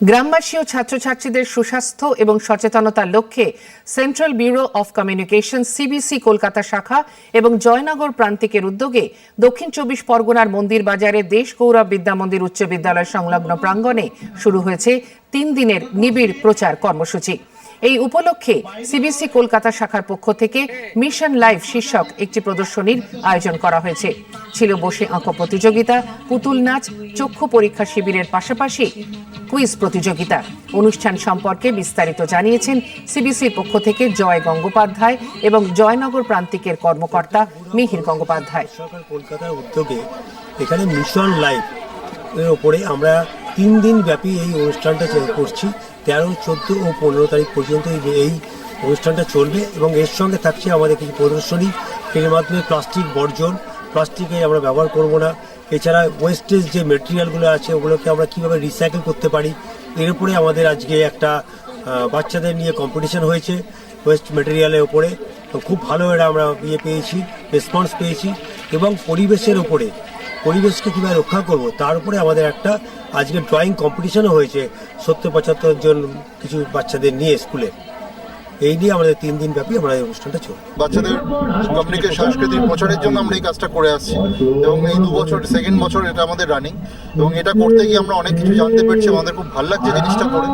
গ্রামবাসী ও ছাত্রছাত্রীদের সুস্বাস্থ্য এবং সচেতনতার লক্ষ্যে central bureau of communication, CBC, Kolkata শাখা এবং জয়নগর প্রান্তিকের উদ্যোগে দক্ষিণ চব্বিশ পরগনার মন্দির বাজারে দেশ গৌরব বিদ্যামন্দির উচ্চ বিদ্যালয় সংলগ্ন প্রাঙ্গণে শুরু হয়েছে তিন দিনের নিবিড় প্রচার কর্মসূচি। এই উপলক্ষে সিবিসি কলকাতা শাখার পক্ষ থেকে মিশন লাইভ শীর্ষক একটি প্রদর্শনীর আয়োজন করা হয়েছে। ছিল বসে আঁকো প্রতিযোগিতা, পুতুল নাচ, চক্ষু পরীক্ষা শিবিরের পাশাপাশি কুইজ প্রতিযোগিতা। অনুষ্ঠান সম্পর্কে বিস্তারিত জানিয়েছেন সিবিসির পক্ষ থেকে জয় গঙ্গোপাধ্যায় এবং জয়নগর প্রান্তিকের কর্মকর্তা মিহির গঙ্গোপাধ্যায়। কলকাতার উদ্যোগে এখানে মিশন লাইফ এর ওপরে আমরা তিন দিন ব্যাপী এই অনুষ্ঠানটা করছি, তেরো, চোদ্দ ও পনেরো তারিখ পর্যন্ত এই- অনুষ্ঠানটা চলবে এবং এর সঙ্গে থাকছে আমাদের কিছু প্রদর্শনী, এর মাধ্যমে প্লাস্টিক বর্জন, প্লাস্টিকে আমরা ব্যবহার করব না। এছাড়া ওয়েস্টেজ যে মেটেরিয়ালগুলো আছে, ওগুলোকে আমরা কীভাবে রিসাইকেল করতে পারি, এর উপরে আমাদের আজকে একটা বাচ্চাদের নিয়ে কম্পিটিশন হয়েছে ওয়েস্ট মেটেরিয়ালের উপরে। তো খুব ভালো এটা আমরা ইয়ে পেয়েছি রেসপন্স পেয়েছি এবং পরিবেশের উপরে পরিবেশকে কীভাবে রক্ষা করব, তার উপরে আমাদের একটা আজকে ড্রয়িং কম্পিটিশনও হয়েছে, সত্তর পঁচাত্তর জন কিছু বাচ্চাদের নিয়ে স্কুলে। এই নিয়ে আমাদের তিন দিন ব্যাপী আমরা এই অনুষ্ঠানটা চলবে বাচ্চাদের কমিউনিকেশন সাংস্কৃতিক প্রচারের জন্য আমরা এই কাজটা করে আসছি। এবং এই দু বছর সেকেন্ড বছর এটা আমাদের রানিং এবং এটা করতে গিয়ে আমরা অনেক কিছু জানতে পেরেছি, আমাদের খুব ভালো লাগছে জিনিসটা করে।